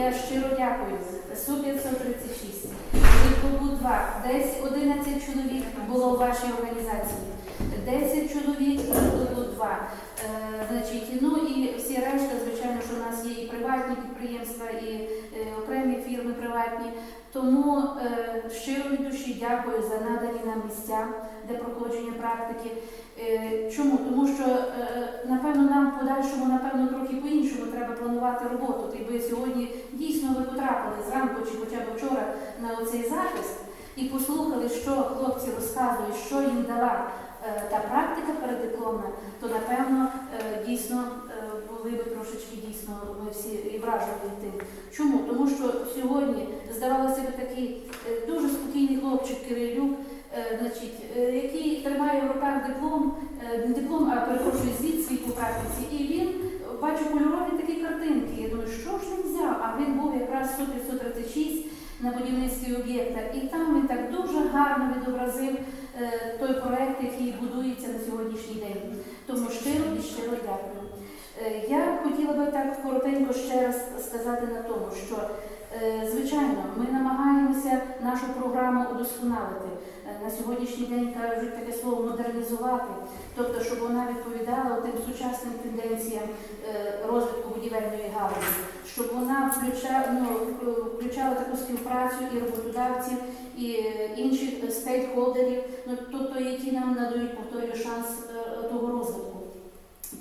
я щиро дякую. Су 536, клубу 2, десь 11 чоловік було в вашій організації. 10 чоловік клубу 2. Е, значить, ну і всі решта, звичайно, що у нас є і приватні підприємства, і приватні. Тому е, щиро від душі дякую за надані нам місця для проходження практики. Е, Чому? Тому що е, напевно нам в подальшому, напевно, трохи по-іншому треба планувати роботу. Якби сьогодні дійсно ви потрапили зранку чи хоча б вчора на оцей захист і послухали, що хлопці розказують, що їм дала е, та практика передипломна, то напевно е, дійсно е, були би трошечки дійсно ми всі і вражені тим. Чому? Що сьогодні здавалося б такий е, дуже спокійний хлопчик Кирилюк, е, значить, е, який тримає в руках диплом, не диплом, а перепрошую звіт по практиці, і він бачу кольорові такі картинки. Я думаю, що ж він взяв? А він був якраз 136 на будівництві об'єкта, і там він так дуже гарно відобразив той проект, який будується на сьогоднішній день. Тому щиро і щиро дякую. Е, Я хотіла би так коротенько ще раз сказати на тому, що е, звичайно ми намагаємося нашу програму удосконалити. Е, На сьогоднішній день кажуть таке слово модернізувати, тобто, щоб вона відповідала тим сучасним тенденціям розвитку будівельної галузі, щоб вона включала, ну, включала таку співпрацю і роботодавців, і інших стейкхолдерів, ну, тобто, які нам надають повторюю шанс того розвитку.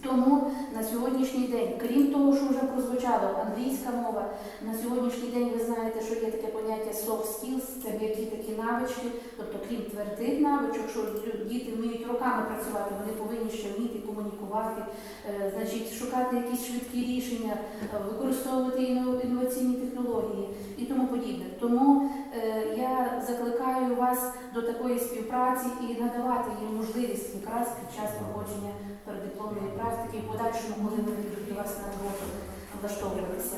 Тому на сьогоднішній день, крім того, що вже прозвучало, англійська мова, на сьогоднішній день ви знаєте, що є таке поняття soft skills, це м'які такі навички, тобто крім твердих навичок, що діти вміють роками працювати, вони повинні ще вміти комунікувати, е, значить, шукати якісь швидкі рішення, е, використовувати інноваційні технології і тому подібне. Тому е, я закликаю вас до такої співпраці і надавати їм можливість якраз під час проходження передипломної практики в подальшому, коли вони до вас на роботу, влаштовуватися.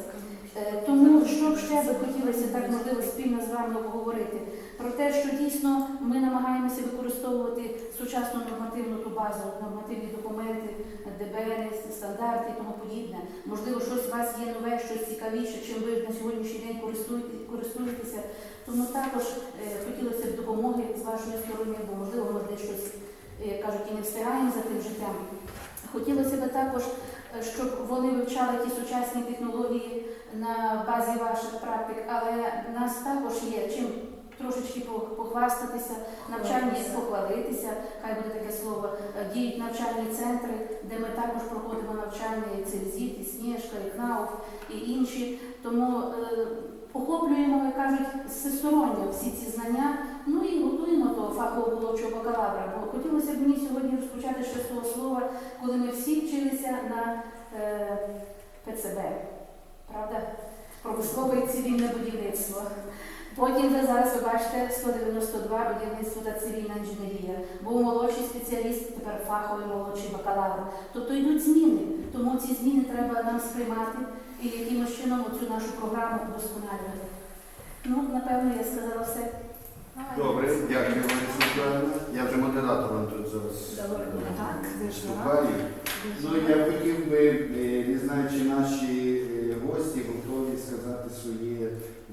Ще би хотілося так можливо спільно з вами обговорити про те, що дійсно ми намагаємося використовувати сучасну нормативну ту базу, нормативні документи, ДБН, стандарти і тому подібне. Можливо, щось у вас є нове, щось цікавіше, чим ви на сьогоднішній день користуєтеся. Тому також е, хотілося б допомоги з вашої сторони, бо можливо ми десь щось, е, кажуть, і не встигаємо за тим життям. Хотілося б також, е, щоб вони вивчали ті сучасні технології на базі ваших практик, але нас також є чим трошечки пох- похвастатися, навчальні похвалитися, хай буде таке слово, е, діють навчальні центри, де ми також проходимо навчання і Цельзіт, і Сніжка, і КНАУФ, і інші. Тому е, охоплюємо, як кажуть, всесторонньо всі ці знання, ну і готуємо до фахового молодшого бакалавра. Бо хотілося б мені сьогодні розпочати ще з того слова, коли ми всі вчилися на е, ПЦБ, правда? Промислове і цивільне будівництво. Потім вже зараз ви бачите 192 будівництво та цивільна інженерія. Був молодший спеціаліст, тепер фаховий молодший бакалавр. Тобто йдуть зміни. Тому ці зміни треба нам сприймати і якимось чином цю нашу програму удосконалювати. Ну, напевно, я сказала все. Добре, дякую, Миколаївна. Я вже модератором тут зараз Добре, е, так, виступаю. Ну, я хотів би, е, не знаю, чи наші е, гості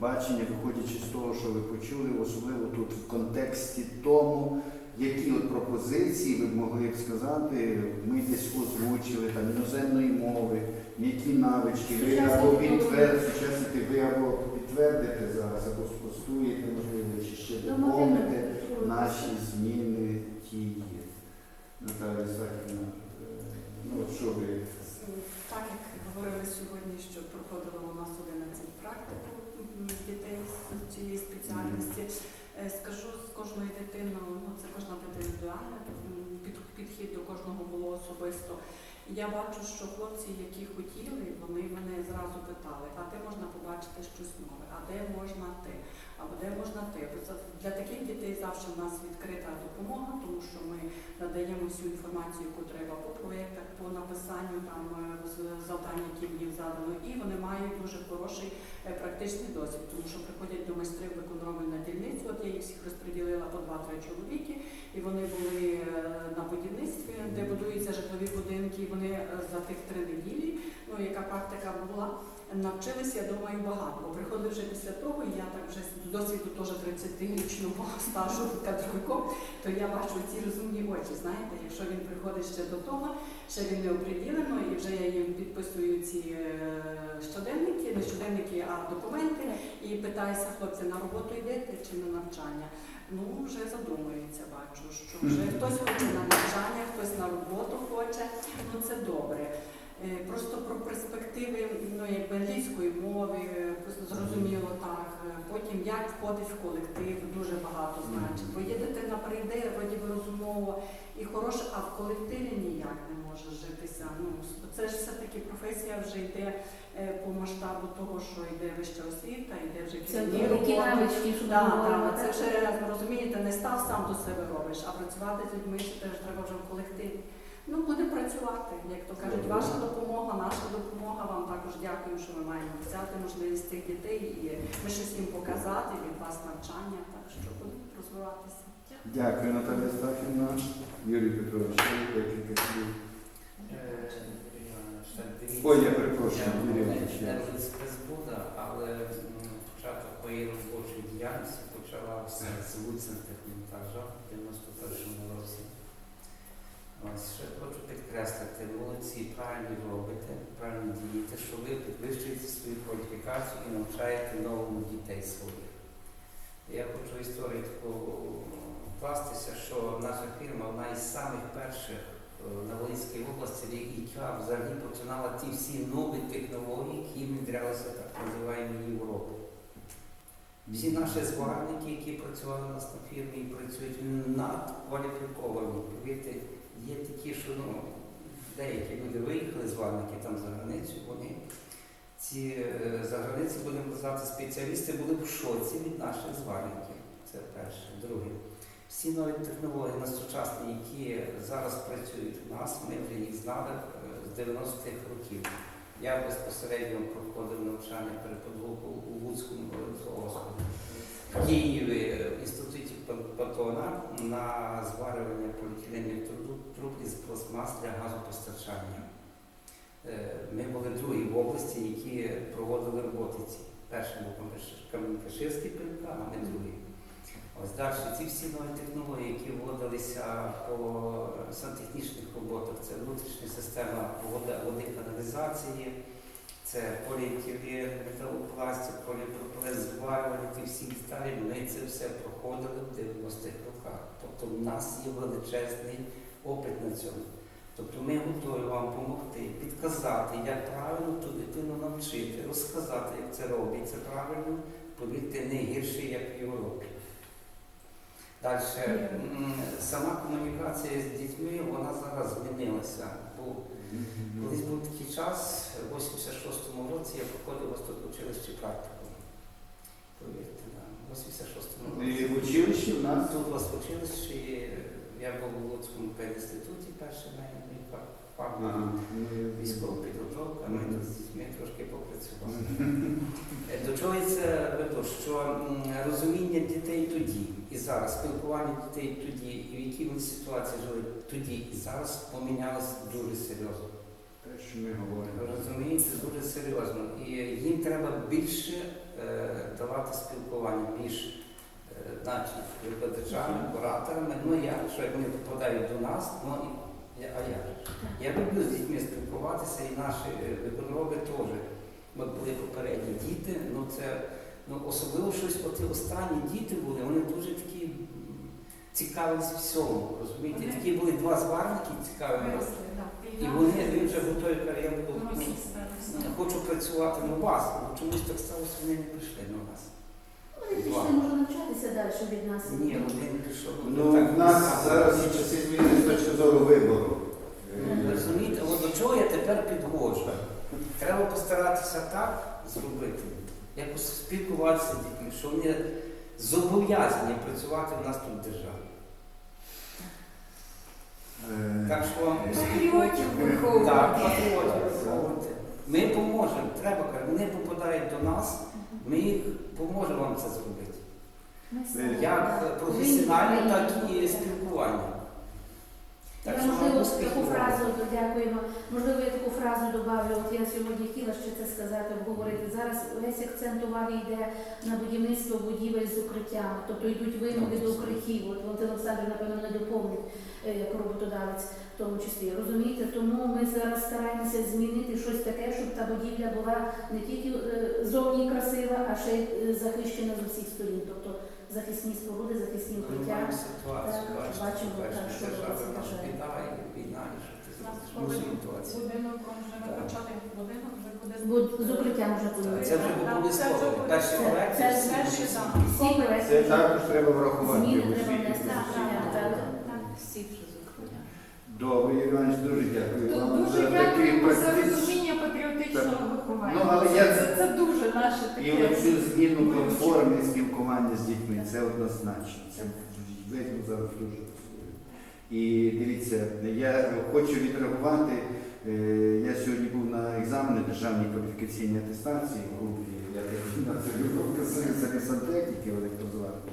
бачення, виходячи з того, що ви почули, особливо тут в контексті тому, які от пропозиції ви б могли б сказати, ми десь озвучили там іноземної мови, які навички, ви або підтвердите, сучасні, ви або підтвердите зараз, або спростуєте, можливо, чи ще доповните наші зміни ті є. Наталя Ісаківна, е, ну от що ви? Так як говорили сьогодні, що проходило у нас 11 практик дітей з цієї спеціальності. Е, Скажу з кожною дитиною, ну це кожна дитина індивідуальна, під, підхід до кожного було особисто. Я бачу, що хлопці, які хотіли, вони мене зразу питали, а ти можна побачити щось нове, а де можна ти, або де можна ти. Для таких дітей завжди в нас відкрита допомога, тому що ми надаємо всю інформацію, яку треба по проєктах, по написанню там е, завдань, які їм задано, і вони мають дуже хороший е, практичний досвід, тому що приходять до майстрів виконроби на дільницю. От я їх всіх розподілила по 2-3 чоловіки, і вони були е, на будівництві, де будуються житлові будинки. і Вони за тих три неділі, ну яка практика була, навчилися, я думаю, багато. Бо приходили вже після того, і я так вже з досвіду теж 30-річного стажу кадровиком, то я бачу ці розумні очі. Знаєте, якщо він приходить ще до того, ще він не оприділено, і вже я їм підписую ці е, щоденники, не щоденники, а документи, і питаюся, хлопці, на роботу йдете чи на навчання. Ну, вже задумується, бачу, що вже хтось хоче на навчання, хтось на роботу хоче. Ну це добре. Е, Просто про перспективи ну, якби англійської мови, е, просто зрозуміло так. Е, Потім як входить в колектив, дуже багато значить. Бо є дитина прийде, вроді би розумово і хороша, а в колективі ніяк не може житися. Ну, це ж все-таки професія вже йде по масштабу того, що йде вища освіта, йде вже навички, Да, да, це вже розумієте, не став сам до себе робиш, а працювати з людьми ще теж треба вже в колективі. Ну, буде працювати, як то кажуть, ваша допомога, наша допомога. Вам також дякую, що ми маємо взяти можливість цих дітей і ми щось їм показати від вас навчання, так що будемо розвиватися. Дякую, Наталія Стахівна. Юрій Петрович, декілька слів. Ой, я перепрошую, Юрій буде але початок моєї робочої діяльності почалася з Луцинських монтажах в 91-му році. Ось ще хочу підкреслити, молодці, правильно робите, правильно дієте, що ви підвищуєте свою кваліфікацію і навчаєте новому дітей своїх. Я хочу історію таку вкластися, що наша фірма одна із самих перших е, на Волинській області, яка взагалі починала ті всі нові технології, які внедрялися так називаємо Європи. Всі наші зварники, які працювали у нас на фірмі і працюють надкваліфіковані. Повірте, є такі, що ну, деякі люди виїхали зварники там за границю, вони ці е, за границі, будемо казати, спеціалісти були в шоці від наших зварників. Це перше. Друге. Всі нові технології на сучасні, які зараз працюють у нас, ми вже їх знали е, з 90-х років. Я безпосередньо проходив навчання переподготовку у Луцькому Господи. В Києві е, в інституті Патона на зварювання поліетиленових труб- із пластмас для газопостачання. Е, Ми були другі в області, які проводили роботи ці. Перший був Кам'янкаширський ПМК, а ми другі. Ось далі ці всі нові технології, які вводилися по сантехнічних роботах, це внутрішня система води каналізації, це поліетилен, металопластик, поліпропилен, зварювання, ті всі деталі, ми це все проходили в 90-х роках. Тобто в нас є величезний опит на цьому. Тобто ми готові вам допомогти, підказати, як правильно ту дитину навчити, розказати, як це робиться правильно, повірте, не гірше, як в Європі. Далі, сама комунікація з дітьми, вона зараз змінилася. Бо колись був такий час, тут в училищі практику. Повірте, да, в 86-му році. І в училищі в нас Тут у вас в училищі, я був у Луцькому пединституті, перший мене мій Ага, ну, військова підготовка, ми тут з дітьми трошки попрацювали. Е, До чого я це веду? Що розуміння дітей тоді і зараз, спілкування дітей тоді, і в якій вони ситуації жили тоді і зараз помінялося дуже серйозно. Що ми говоримо. Розумієте, дуже серйозно. І їм треба більше е, давати спілкування між значить, викладачами, кураторами. Ну як, що як вони попадають до нас, ну і я- а як? Я люблю з дітьми спілкуватися, і наші е, теж. Ми були попередні діти, ну це ну, особливо щось, оті останні діти були, вони дуже такі цікавились всьому. Розумієте, такі були два зварники цікаві. І вони він вже я Ну, ну, себе я хочу працювати на вас, бо чомусь так сталося, вони не прийшли на вас. Вони пішли, може навчатися далі від нас. Ні, один пішов. Ну, в нас зараз і часи зміни з точки зору вибору. Розумієте, от до чого я тепер підводжу? Треба постаратися так зробити, якось спілкуватися з дітьми, що вони зобов'язані працювати в нас тут в державі. Е, Так що Так, патріотів. Ми поможемо, треба, вони попадають до нас, ми їх поможемо вам це зробити. Е, Як професіонально, так і спілкування. Так Я що можливо таку фразу дякуємо. Можливо, я таку фразу добавлю. От я сьогодні хотіла ще це сказати, обговорити. Зараз весь акцент уваги йде на будівництво будівель з укриттям, тобто йдуть вимоги до укриттів. От Валентин Олександр, напевно, не доповнить е, як роботодавець в тому числі. Розумієте, тому ми зараз стараємося змінити щось таке, щоб та будівля була не тільки е, зовні красива, а ще й е, захищена з усіх сторін. Тобто захисні споруди, захисні Ми укриття. маємо ситуацію, бачимо, так, що робиться, війна, ситуація. будинок вже почали будинок, вже буде з укриттям вже будуть. Це вже обов'язково. Перші Це- проекти це також треба врахувати. Зміни треба внести. Всі вже зроблені. Добре, Юрій Іванович, дуже дякую вам Дуже за такий дякуємо за практичний. розуміння патріотичного виховання. Ну, але Це- я- це, це дуже наше І таке. оцю зміну платформи спілкування з дітьми, це однозначно. Це видно зараз дуже. І дивіться, я хочу відреагувати. Е, Я сьогодні був на екзамені державній кваліфікаційній атестації в групі, я так це групи сантехніки електрозварники.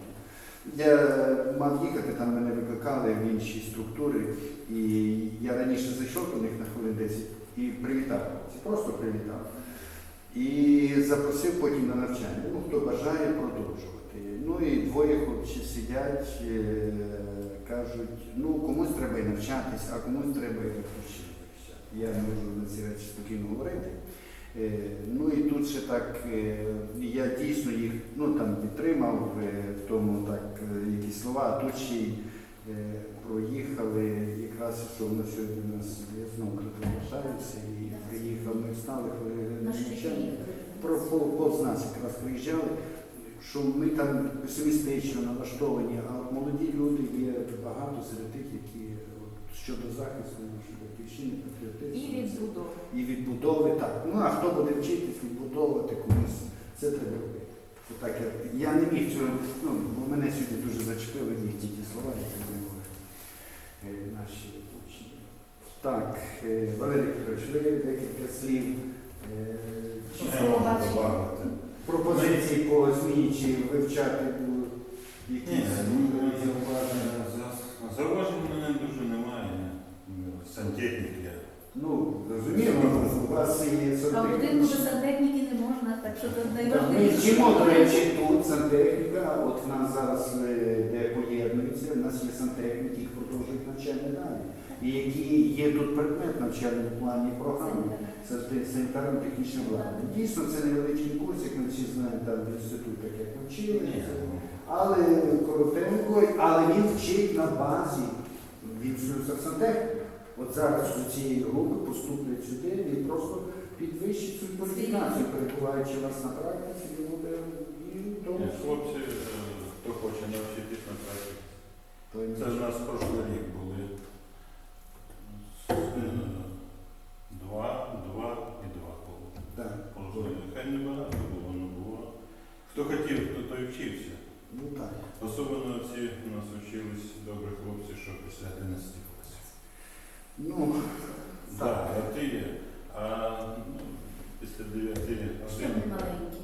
Я мав їхати, там мене викликали в інші структури, і я раніше зайшов до них на хвилин 10 і привітав. Просто привітав. І запросив потім на навчання. Ну, хто бажає продовжувати. Ну і двоє хлопців сидять, е, кажуть, ну комусь треба і навчатись, а комусь треба і відпочити. Я не можу на ці речі спокійно говорити. Е, Ну і тут ще так, е, я дійсно їх ну, там, підтримав в тому так, якісь слова, а тут ще проїхали якраз, що на сьогодні у нас я знову приглашаюся і приїхав, ми встали навчання. Про повз нас якраз приїжджали, що ми там песимістично налаштовані, а молоді люди є багато серед тих, які от, щодо захисту нашої батьківщини, патріотизму. І відбудови. І відбудови, так. Ну а хто буде вчитись відбудовувати комусь, це треба робити. Так, я, я не міг цього, ну, бо мене сьогодні дуже зачепили їхні ті слова, які наші учні. Так, е, Валерій Петрович, ви декілька слів. е, пропозиції по зміні, чи вивчати якісь ну, е, зауваження. Зауважень у мене дуже немає. Ну, Сантехнік я. Ну, розуміємо, у вас є А в будинку сантехніки. без сантехніки не можна, так що це Так, Ми найважливіше. вчимо, до речі, тут сантехніка, от в нас зараз е, де поєднується, в нас є сантехніки, їх навчання далі. І які є тут предмет навчального плані програми. Це санітарно-технічне обладнання. Дійсно, це невеличкий курс, як ми всі знаємо, там в інститутах, як вчили. Ну, Але коротенько, але він вчить на базі, він слюсар сантехніка. От зараз з цієї групи поступлять сюди і просто підвищить свою кваліфікацію, перебуваючи вас на практиці, він буде і тому. Хлопці, е, хто хоче навчитись на практиці. Це у нас прошлий рік були е, два, два і два було. Так. Прошлий. Хай не багато було, але було. Хто хотів, то той вчився. Ну так. Особливо ці у нас вчились добрі хлопці, що після 11 класів. Ну, Так, а ти є. А ну, після 9 Ще не маленькі.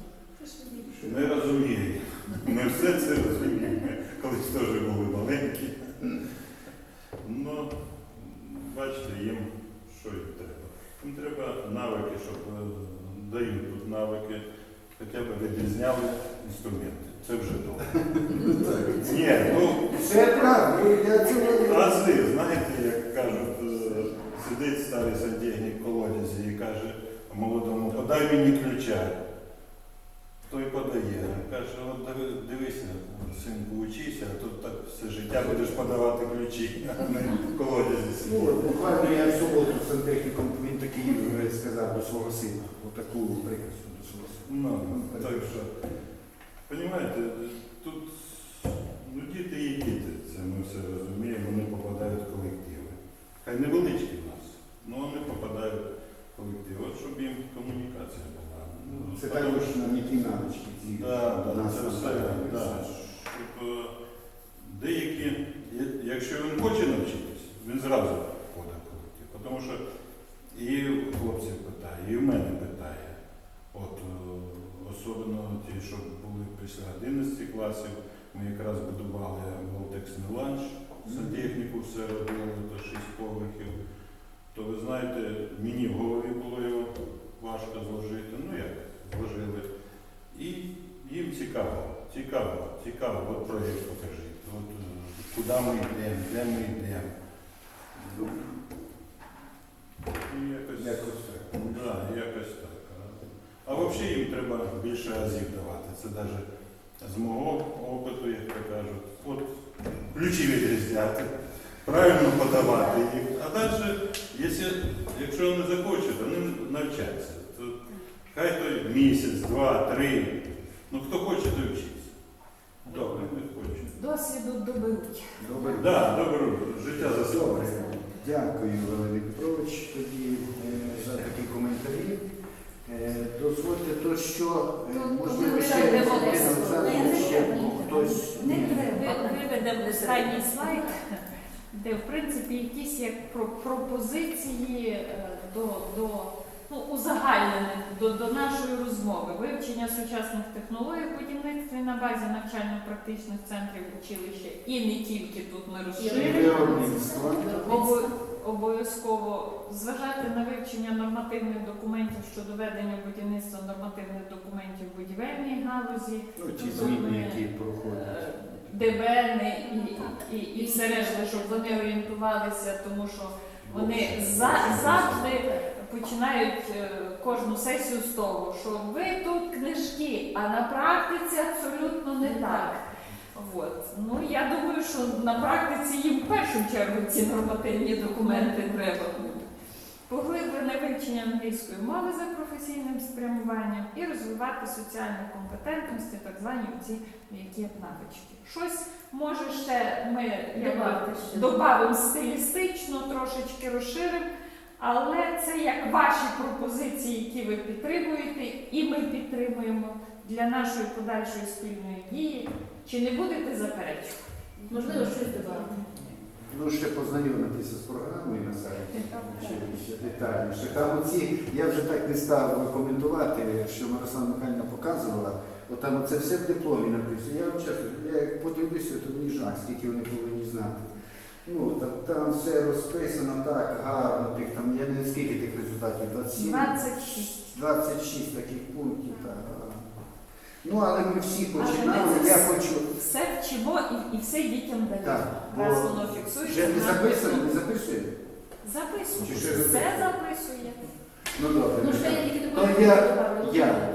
Ми розуміємо. Ми все це розуміємо. Ми колись теж були маленькі. Ну, бачите, їм що їм треба. Їм треба навики, щоб е, дають тут навики, хоча б відрізняли інструменти. Це вже добре. Ні, ну це правда. Я це Ази, знаєте, як кажуть, е, сидить старий сантехнік в колодязі і каже молодому, подай мені ключа. Той подає. Каже, от диви- дивися, синку, учися, а тут так все життя будеш подавати ключі, а не в колодязі Ну, сидіти. от буквально я в суботу з сантехніком, він такий е, сказав до свого сина, отаку приказку до свого сина. Ну, так що, розумієте, тут ну, діти є діти, це ми все розуміємо, вони попадають в колективи. Хай невеличкі в нас, але вони попадають в колектив, от щоб їм комунікація була. Ну, Це потім- також на які навички ці Да, да, це все, навчають. да, щоб е, деякі, якщо він хоче навчитись, він зразу входить в колектив. Тому що і хлопців питає, і в мене питає. От е, особливо ті, що були після 11 класів, ми якраз будували волтексний ланч, сантехніку все робили, то шість поверхів. То ви знаєте, мені в голові було його важко зложити. Ну як, зложили. І їм цікаво, цікаво, цікаво, от проєкт покажіть. От, е, куди ми йдемо, де ми йдемо. Ну, і якось, Якось так. Да, якось так. А взагалі їм треба більше разів давати. Це навіть з мого опиту, як то кажуть, от ключі відрізняти, правильно подавати їх. А далі, якщо, якщо вони захочуть, вони навчаться. То хай той місяць, два, три. Ну хто хоче, той вчиться. Добре, не хоче. Досвіду доберуть. Добре. Да, добре, життя Добре. заслуговує. Дякую, Валерій Петрович, тоді е, за такі коментарі. Е, Дозвольте то, що е, Ну, можливо ще. Олександрівна, Не ще треба. хтось. Не Ви- Виведемо останній слайд, де в принципі якісь як про- пропозиції е, до, до ну, узагальнених до, до нашої розмови. Вивчення сучасних технологій в будівництві на базі навчально-практичних центрів училища і не тільки тут ми розширюємо. Обов'язково зважати на вивчення нормативних документів щодо ведення будівництва нормативних документів в будівельній галузі, Ну, ті зміни, які е, проходять. ДБН і, і, і все решта, щоб вони орієнтувалися, тому що вони за, завжди починають е, кожну сесію з того, що ви тут книжки, а на практиці абсолютно не так. От. Ну я думаю, що на практиці їм в першу чергу ці нормативні документи треба буде. Поглиблене вивчення англійської мови за професійним спрямуванням і розвивати соціальні компетентності, так звані ці м'які навички. Щось може ще ми. Добавимо стилістично, трошечки розширимо, але це як ваші пропозиції, які ви підтримуєте, і ми підтримуємо для нашої подальшої спільної дії. Чи не будете заперечувати? Можливо, щось добавити. Ну, ще познайомитися з програмою на сайті. Ще, ще детальніше. Там оці, я вже так не став коментувати, що Мирослава Михайлівна показувала. От там це все в дипломі написано. Я вам чесно, я як подивлюся, то мені жах, скільки вони повинні знати. Ну, там, там все розписано так гарно, тих там, я не скільки тих результатів, 27? 26. 26 таких пунктів. Так. Ну, але ми всі починали, це я хочу. Все вчимо і, і все дітям даємо. Так, бо Раз воно фіксується. Вже не нам записано, не записуємо. Записує. Чи ще Все записує? записує. Ну добре. Ну, що я тільки То такого я- я.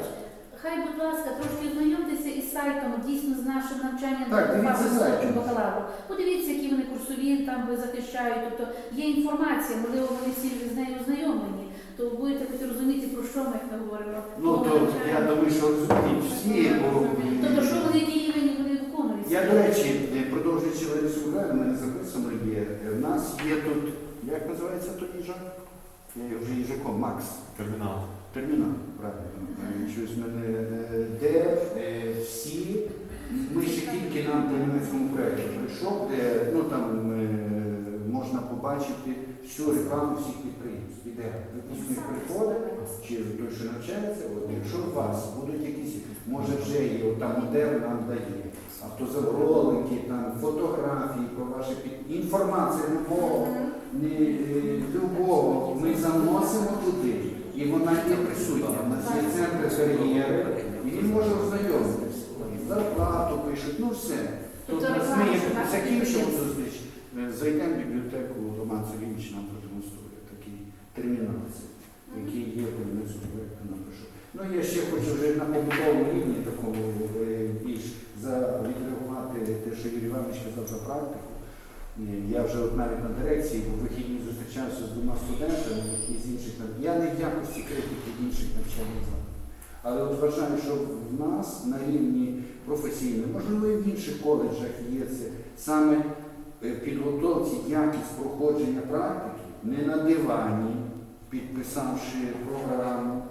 Хай, будь ласка, трошки ознайомтеся із сайтом дійсно з нашим навчанням Так, дивіться фахового сайт. бакалавру. Подивіться, які вони курсові там захищають. Тобто є інформація, можливо, вони всі з нею ознайомлені. То будете хоч розуміти, про що ми як ми говоримо. Ну то я думаю, що розуміють всі, бо Тобто, що вони які рівень вони виконують? я, до речі, е, продовжуючи Ларису Михайлівну, в мене записано є. е, В нас є тут, як називається той їжак? Я його вже їжаком, Макс. Термінал. Термінал. Е, Щось мене, де е, всі, ми ще тільки нам по німецькому проєкту прийшов, де ну, там е, можна побачити всю рекламу всіх підприємств. Іде випускник приходить, чи той, що навчається, от, якщо у вас будуть якісь, може вже є, от там модель нам дає, автозавролики, там фотографії про ваші під... інформація любого, не, е, любого ми і вона є присутня. У нас є центр кар'єри, і він може ознайомитися. Зарплату пишуть, ну все. Тобто ми закінчимо зустріч, е, зайдемо в бібліотеку, Роман Сергійович нам продемонструє такий термінал, який є в Вінницькому проєкту напишу. Ну я ще хочу вже на побутовому рівні такому е, більш відреагувати те, що Юрій Іванович казав за практику. Е, Я вже от навіть на дирекції в вихідні зустрічався з двома студентами, які з інших Я не в якості критики інших навчальних закладів. Але от вважаю, що в нас на рівні професійному, можливо, і в інших коледжах є це саме е, підготовці, якість проходження практики не на дивані, підписавши програму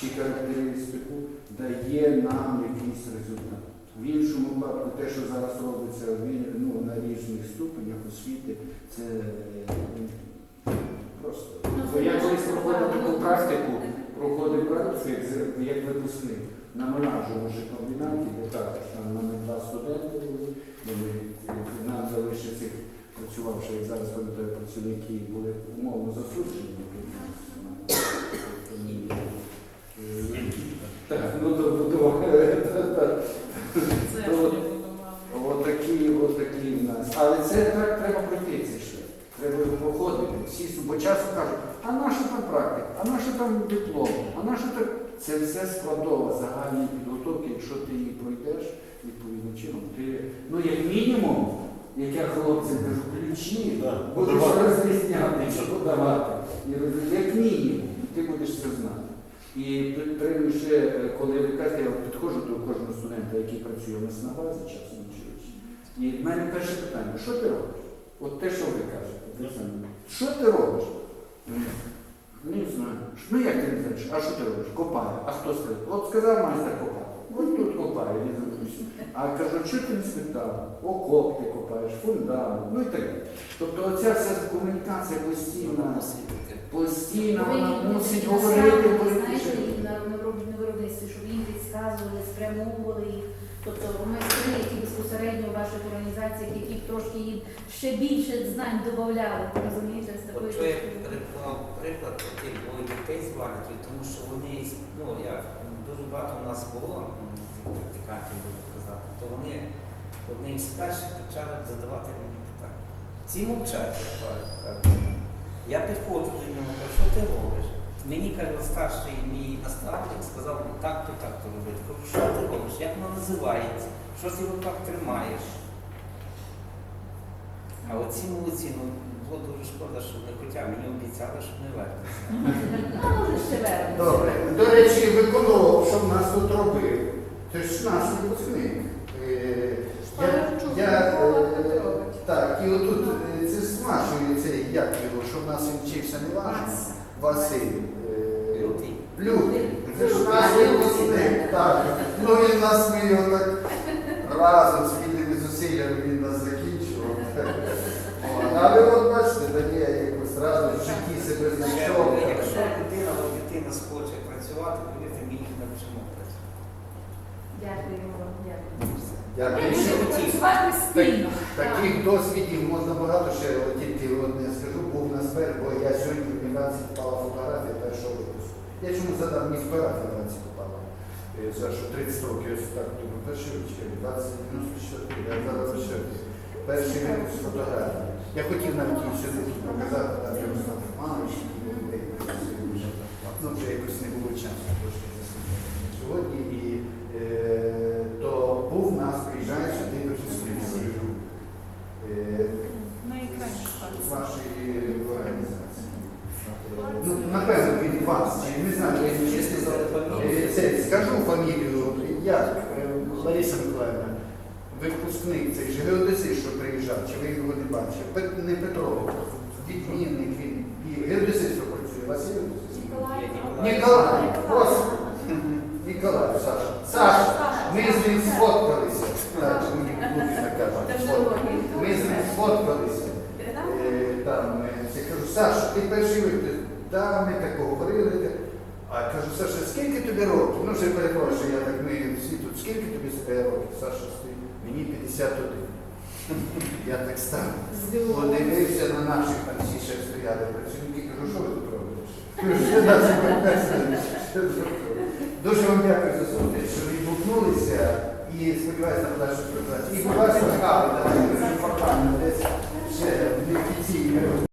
чи характеристику, дає нам якийсь результат. В іншому випадку, те, що зараз робиться ну, на різних ступенях освіти, це е, просто. Бо я колись проходив таку практику, проходив практику як, випускник на менажому комбінаті, де так, там на мене два студенти були, вони нам залишився, працювавши, як зараз пам'ятаю, працівники були умовно засуджені. Е, Так, ну то, то, так. Це То- вони будували. Отакі, отакі в нас. Але це так треба пройти цей шлях. Треба його проходити. Всі су- кажуть, а на що там практика, а на що там диплом, а на що так. Це все складова загальної підготовки, якщо ти її пройдеш відповідним чином. Ти, ну як мінімум, як я хлопцям кажу, ключі Да, будеш розрізняти, що подавати. І роз- як мінімум, ти будеш це знати. І ще, коли ви кажете, я підходжу до кожного студента, який працює у нас на базі часом училищі. І в мене перше питання, що ти робиш? От те, що ви кажете, що ти робиш? М, Не знаю. Ну як ти не знаєш? А що ти робиш? Копаю. А хто сказав? От сказав майстер копати. От тут копаю, він запустив. А кажу, що ти не спитав? Окоп ти копаєш, фундамент, ну і так далі. Тобто оця вся комунікація постійна. Постійно вона мусить говорити знаєте, на на на виробництві, щоб їм підказували, спрямовували їх. Тобто майстри, які безпосередньо в ваших організаціях, які трошки їм ще більше знань додавали, розумієте, з такої От що я приклад таких було дітей з валіків, тому що вони, ну як дуже багато у нас було практикантів, буду казати, то вони одним з перших почали задавати мені питання. Ці мовчать. Я підходжу до нього, що ти робиш? Мені каже, старший мій наставник сказав, так то так то робити. Кажу, що ти робиш? Як воно називається? Що ти в руках тримаєш? А оці молодці, ну було дуже шкода, що не хоча мені обіцяли, що не вернуться. Ну. Добре. До речі, виконував, що в нас тут робив. Це ж наш випускник. Е, Я, я, е, так, і отут е, це смашує цей, як його, що в нас він вчився не важно. Василь. Люди. Це ж наш випускник. Так. Ну він нас ми його так разом спільними зусиллями він нас закінчував. Але от бачите, дає якось разом в житті себе знайшов. Якщо людина, от дитина схоче працювати, повірте, ми їх навчимо працювати. Дякуємо вам, дякую. Дякую. Спільно. Таких досвідів можна багато ще але тільки одне скажу, був на спер, бо я сьогодні в 12 попала фотографія першого випуску. Я чому задав мені фотографія в 12 попала. Е, За що 30 років, ось так думаю, перший ручки, 2094, я зараз ще перший випуск фотографії. Я хотів навіть її сюди показати, там Ярослав Романович, ну вже якось не було часу трошки заслухати сьогодні. І е, то був у нас, приїжджає сюди до Київської е, Найкраще з вашої організації. Ну, напевно, від вас, чи не знаю, я не Чесно чесно. сказати, Е, Це, скажу фамілію, як е, Лариса Миколаївна, випускник цей же геодезист, що приїжджав, чи ви його не бачили? Пет- Не Петро, відмінник він. І геодезист, що працює, Василь? Ніколай, просто. Ніколай, Саша. Саша, ми з ним сфоткалися. Так, мені люди так кажуть, сфоткалися. Ми з ним сфоткалися. Е, Там, е, я кажу, Саша, ти перший випадок. Так, ми так говорили. А кажу, Саша, скільки тобі років? Ну, вже перепрошую, я так ми всі тут, скільки тобі себе років? Саша стоїть, мені 51. Я так став. Подивився на наших там всі ще стояли працівники, кажу, що ви тут робите? Дуже вам дякую за зустріч, що відгукнулися і сподіваюся на подальшу співпрацю. І будь ласка, каву, давайте, десь ще в неофіційній